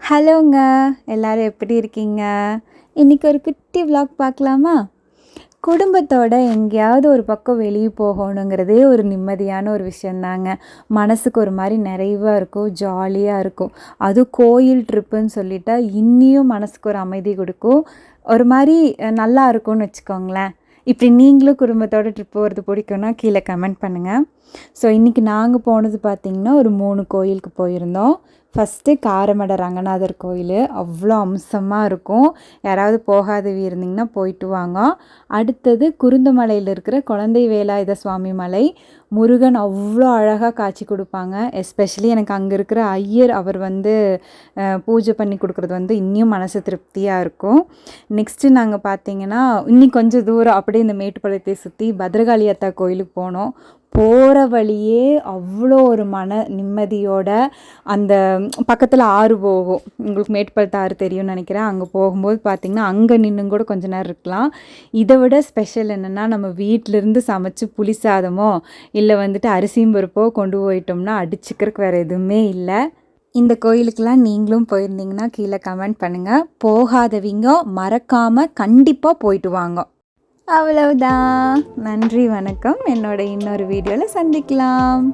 ஹலோங்க எல்லாரும் எப்படி இருக்கீங்க? இன்றைக்கி ஒரு குட்டி vlog பார்க்கலாமா? குடும்பத்தோட எங்கேயாவது ஒரு பக்கம் வெளியே போகணுங்கிறதே ஒரு நிம்மதியான ஒரு விஷயந்தாங்க மனசுக்கு ஒரு மாதிரி நிறைவாக இருக்கும் ஜாலியாக இருக்கும். அதுவும் கோயில் ட்ரிப்புன்னு சொல்லிட்டா இன்னியும் மனசுக்கு ஒரு அமைதி கொடுக்கும். ஒரு மாதிரி நல்லா இருக்கும்னு வச்சுக்கோங்களேன். இப்படி நீங்களும் குடும்பத்தோட ட்ரிப் போகிறது பிடிக்கும்னா கீழே கமெண்ட் பண்ணுங்கள் ஸோ இன்றைக்கி நாங்கள் போனது பார்த்திங்கன்னா ஒரு மூணு கோயிலுக்கு போயிருந்தோம். ஃபஸ்ட்டு காரமட ரங்கநாதர் கோயில். அவ்வளோ அம்சமாக இருக்கும். யாராவது போகாதவி இருந்தீங்கன்னா போயிட்டு வாங்க. அடுத்தது குருந்தமலையில் இருக்கிற குழந்தை வேலாயுத சுவாமி மலை. முருகன் அவ்வளோ அழகாக காட்சி கொடுப்பாங்க. எஸ்பெஷலி எனக்கு அங்கே இருக்கிற ஐயர் அவர் வந்து பூஜை பண்ணி கொடுக்குறது வந்து இன்னும் மனசு திருப்தியாக இருக்கும். நெக்ஸ்ட்டு நாங்கள் பார்த்தீங்கன்னா இன்னும் கொஞ்சம் தூரம் அப்படியே இந்த மேட்டுப்பாளையத்தை சுற்றி பத்ரகாளி அத்தா கோயிலுக்கு போனோம். போகிற வழியே அவ்வளோ ஒரு மன நிம்மதியோட அந்த பக்கத்தில் ஆறு போகும். உங்களுக்கு மேட்டுப்பாளையத்து ஆறு தெரியும்னு நினைக்கிறேன். அங்கே போகும்போது பார்த்திங்கன்னா அங்கே நின்று கூட கொஞ்ச நேரம் இருக்கலாம். இதை விட ஸ்பெஷல் என்னென்னா நம்ம வீட்டிலேருந்து சமைச்சு புளி சாதமோ இல்லை வந்துட்டு அரிசியும் பருப்போ கொண்டு போயிட்டோம்னா அடிச்சுக்கிறதுக்கு வேறு எதுவுமே இல்லை. இந்த கோயிலுக்கெல்லாம் நீங்களும் போயிருந்தீங்கன்னா கீழே கமெண்ட் பண்ணுங்கள் போகாதவங்க மறக்காமல் கண்டிப்பாக போயிட்டு வாங்க. அவ்வளவுதான். நன்றி வணக்கம். என்னோட இன்னொரு வீடியோவில் சந்திக்கலாம்.